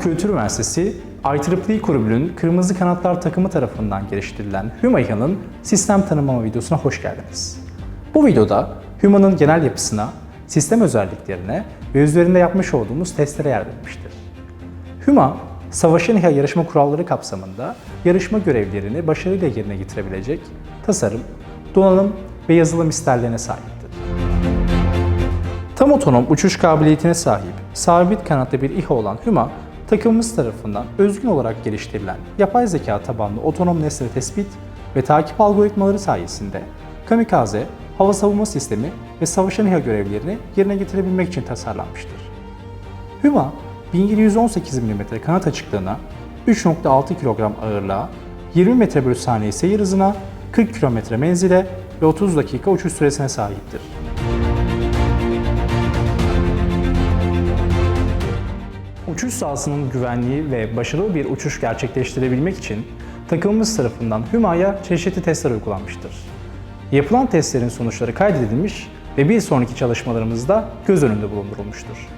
Kültür Üniversitesi IEEE Kulübü'nün Kırmızı Kanatlar takımı tarafından geliştirilen Huma İHA'nın sistem tanımlama videosuna hoş geldiniz. Bu videoda Huma'nın genel yapısına, sistem özelliklerine ve üzerinde yapmış olduğumuz testlere yer verilmiştir. Huma, Savaşın İHA yarışma kuralları kapsamında yarışma görevlerini başarıyla yerine getirebilecek tasarım, donanım ve yazılım isterlerine sahiptir. Tam otonom uçuş kabiliyetine sahip, sabit kanatlı bir İHA olan Huma, takımımız tarafından özgün olarak geliştirilen yapay zeka tabanlı otonom nesne tespit ve takip algoritmaları sayesinde kamikaze, hava savunma sistemi ve savaşan İHA görevlerini yerine getirebilmek için tasarlanmıştır. Huma, 1718 mm kanat açıklığına, 3.6 kilogram ağırlığa, 20 metre bölü saniye seyir hızına, 40 kilometre menzile ve 30 dakika uçuş süresine sahiptir. Uçuş sahasının güvenliği ve başarılı bir uçuş gerçekleştirebilmek için takımımız tarafından Hüma'ya çeşitli testler uygulanmıştır. Yapılan testlerin sonuçları kaydedilmiş ve bir sonraki çalışmalarımızda göz önünde bulundurulmuştur.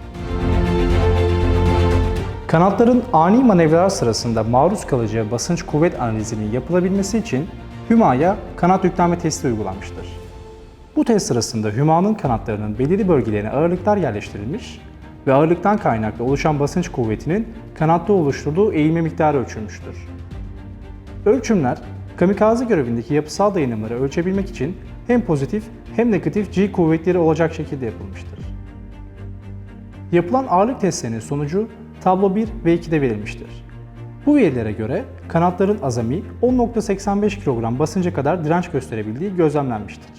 Kanatların ani manevralar sırasında maruz kalacağı basınç kuvvet analizinin yapılabilmesi için Hüma'ya kanat yüklenme testi uygulanmıştır. Bu test sırasında Hüma'nın kanatlarının belirli bölgelerine ağırlıklar yerleştirilmiş ve ağırlıktan kaynaklı oluşan basınç kuvvetinin kanatta oluşturduğu eğilme miktarı ölçülmüştür. Ölçümler, kamikaze görevindeki yapısal dayanımları ölçebilmek için hem pozitif hem negatif G kuvvetleri olacak şekilde yapılmıştır. Yapılan ağırlık testlerinin sonucu tablo 1 ve 2'de verilmiştir. Bu verilere göre kanatların azami 10.85 kilogram basınca kadar direnç gösterebildiği gözlemlenmiştir.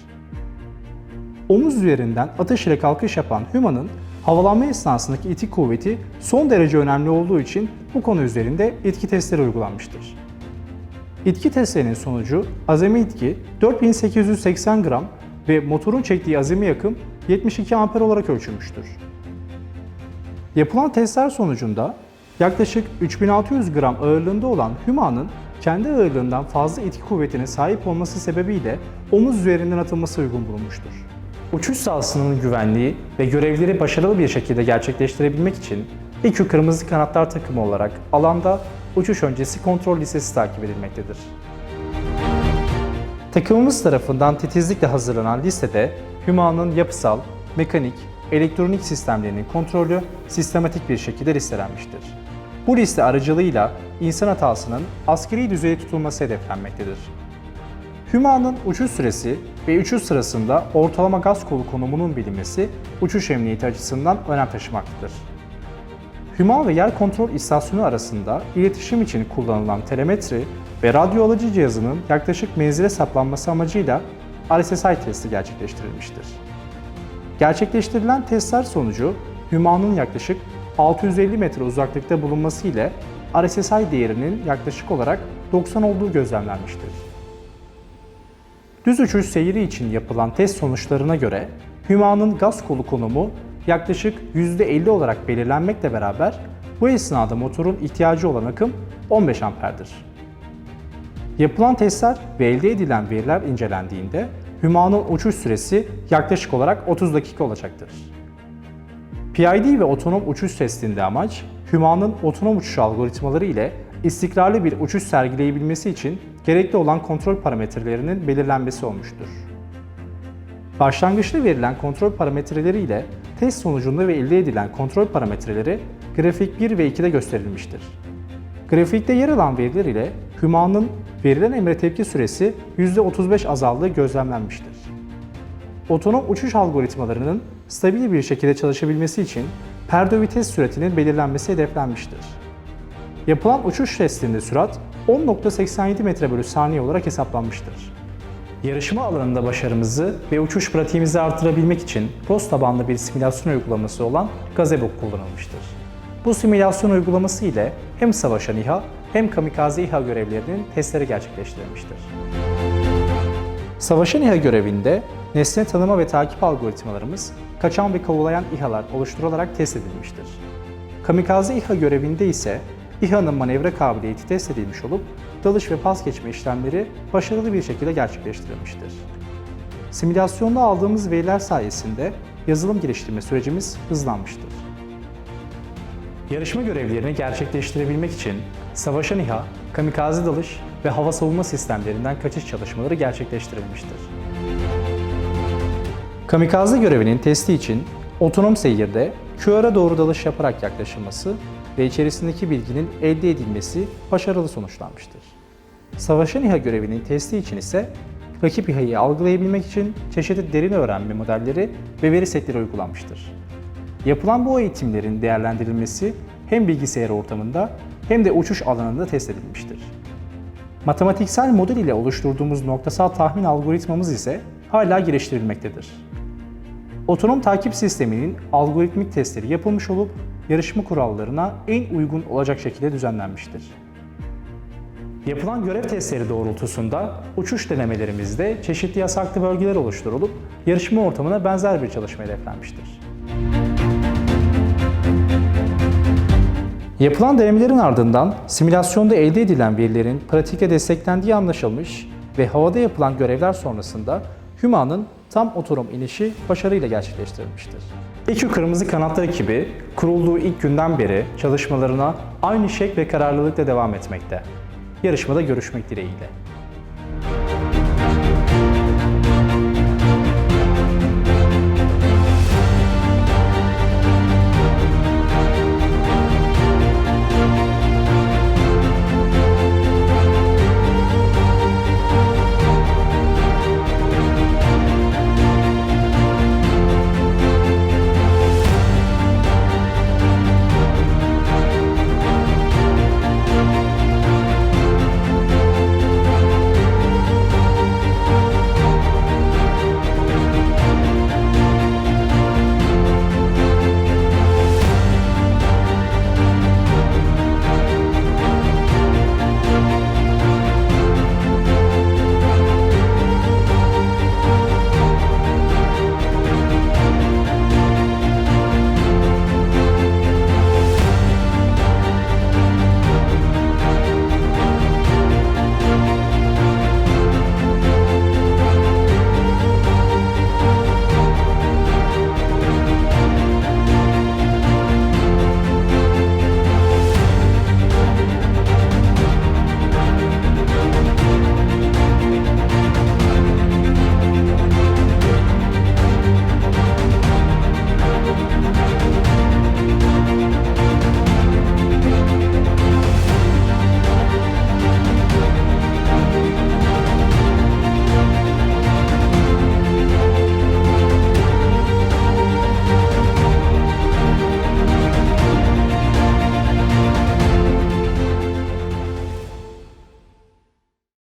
Omuz üzerinden atış ile kalkış yapan Huma'nın havalanma esnasındaki itik kuvveti son derece önemli olduğu için bu konu üzerinde etki testleri uygulanmıştır. İtki testlerinin sonucu azami itki 4880 gram ve motorun çektiği azami yakım 72 amper olarak ölçülmüştür. Yapılan testler sonucunda yaklaşık 3600 gram ağırlığında olan Huma'nın kendi ağırlığından fazla itki kuvvetine sahip olması sebebiyle omuz üzerinden atılması uygun bulunmuştur. Uçuş sahasının güvenliği ve görevleri başarılı bir şekilde gerçekleştirebilmek için İKÜ Kırmızı Kanatlar takımı olarak alanda uçuş öncesi kontrol listesi takip edilmektedir. Takımımız tarafından titizlikle hazırlanan listede Huma'nın yapısal, mekanik, elektronik sistemlerinin kontrolü sistematik bir şekilde listelenmiştir. Bu liste aracılığıyla insan hatasının askeri düzeyde tutulması hedeflenmektedir. Huma'nın uçuş süresi ve uçuş sırasında ortalama gaz kolu konumunun bilinmesi uçuş emniyeti açısından önem taşımaktadır. Huma ve yer kontrol istasyonu arasında iletişim için kullanılan telemetri ve radyo alıcı cihazının yaklaşık menzile saplanması amacıyla RSSI testi gerçekleştirilmiştir. Gerçekleştirilen testler sonucu Huma'nın yaklaşık 650 metre uzaklıkta bulunması ile RSSI değerinin yaklaşık olarak 90 olduğu gözlemlenmiştir. Düz uçuş seyri için yapılan test sonuçlarına göre Huma'nın gaz kolu konumu yaklaşık %50 olarak belirlenmekle beraber bu esnada motorun ihtiyacı olan akım 15 amperdir. Yapılan testler ve elde edilen veriler incelendiğinde Huma'nın uçuş süresi yaklaşık olarak 30 dakika olacaktır. PID ve otonom uçuş testinde amaç, Huma'nın otonom uçuş algoritmaları ile istikrarlı bir uçuş sergileyebilmesi için gerekli olan kontrol parametrelerinin belirlenmesi olmuştur. Başlangıçta verilen kontrol parametreleri ile test sonucunda ve elde edilen kontrol parametreleri grafik 1 ve 2'de gösterilmiştir. Grafikte yer alan veriler ile Huma'nın verilen emre tepki süresi %35 azaldığı gözlemlenmiştir. Otonom uçuş algoritmalarının stabil bir şekilde çalışabilmesi için perde vites süratinin belirlenmesi hedeflenmiştir. Yapılan uçuş testinde sürat 10.87 metre bölü saniye olarak hesaplanmıştır. Yarışma alanında başarımızı ve uçuş pratiğimizi artırabilmek için post tabanlı bir simülasyon uygulaması olan Gazebo kullanılmıştır. Bu simülasyon uygulaması ile hem savaşan İHA hem kamikaze İHA görevlerinin testleri gerçekleştirilmiştir. Savaşan İHA görevinde nesne tanıma ve takip algoritmalarımız kaçan ve kovalayan İHA'lar oluşturularak test edilmiştir. Kamikaze İHA görevinde ise İHA'nın manevra kabiliyeti test edilmiş olup dalış ve pas geçme işlemleri başarılı bir şekilde gerçekleştirilmiştir. Simülasyonda aldığımız veriler sayesinde yazılım geliştirme sürecimiz hızlanmıştır. Yarışma görevlerini gerçekleştirebilmek için savaşan İHA, kamikaze dalış ve hava savunma sistemlerinden kaçış çalışmaları gerçekleştirilmiştir. Kamikaze görevinin testi için otonom seyirde QR'a doğru dalış yaparak yaklaşılması ve içerisindeki bilginin elde edilmesi başarılı sonuçlanmıştır. Savaşan İHA görevinin testi için ise rakip İHA'yı algılayabilmek için çeşitli derin öğrenme modelleri ve veri setleri uygulanmıştır. Yapılan bu eğitimlerin değerlendirilmesi hem bilgisayar ortamında hem de uçuş alanında test edilmiştir. Matematiksel model ile oluşturduğumuz noktasal tahmin algoritmamız ise hala geliştirilmektedir. Otonom takip sisteminin algoritmik testleri yapılmış olup yarışma kurallarına en uygun olacak şekilde düzenlenmiştir. Yapılan görev testleri doğrultusunda uçuş denemelerimizde çeşitli yasaklı bölgeler oluşturulup yarışma ortamına benzer bir çalışma hedeflenmiştir. Yapılan denemelerin ardından simülasyonda elde edilen verilerin pratikte desteklendiği anlaşılmış ve havada yapılan görevler sonrasında Huma'nın tam otonom inişi başarıyla gerçekleştirilmiştir. İki Kırmızı Kanatlı ekibi kurulduğu ilk günden beri çalışmalarına aynı şek ve kararlılıkla devam etmekte. Yarışmada görüşmek dileğiyle.